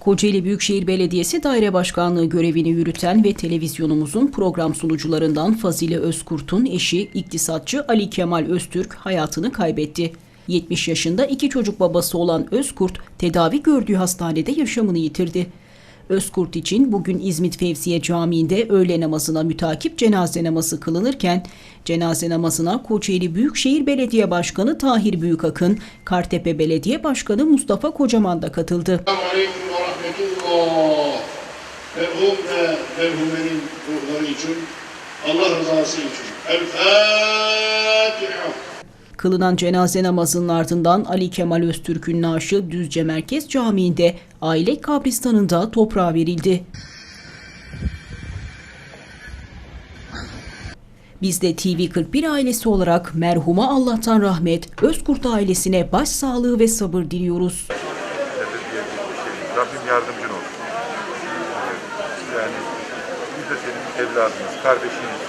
Kocaeli Büyükşehir Belediyesi Daire Başkanlığı görevini yürüten ve televizyonumuzun program sunucularından Fazile Özkurt'un eşi iktisatçı Ali Kemal Öztürk hayatını kaybetti. 70 yaşında iki çocuk babası olan Özkurt tedavi gördüğü hastanede yaşamını yitirdi. Özkurt için bugün İzmit Fevziye Camii'nde öğle namazına mütakip cenaze namazı kılınırken cenaze namazına Kocaeli Büyükşehir Belediye Başkanı Tahir Büyükakın, Kartepe Belediye Başkanı Mustafa Kocaman da katıldı. Aleyküm rahmetullah. Merhum ve merhumenin ruhları için, Allah rızası için. El Fatiha. Kılınan cenaze namazının ardından Ali Kemal Öztürk'ün naaşı Düzce Merkez Camii'nde aile kabristanında toprağa verildi. Biz de TV41 ailesi olarak merhuma Allah'tan rahmet, Özkurt ailesine başsağlığı ve sabır diliyoruz. Rabbim yardımcın olsun. Yani biz de senin evladınız, kardeşiniz.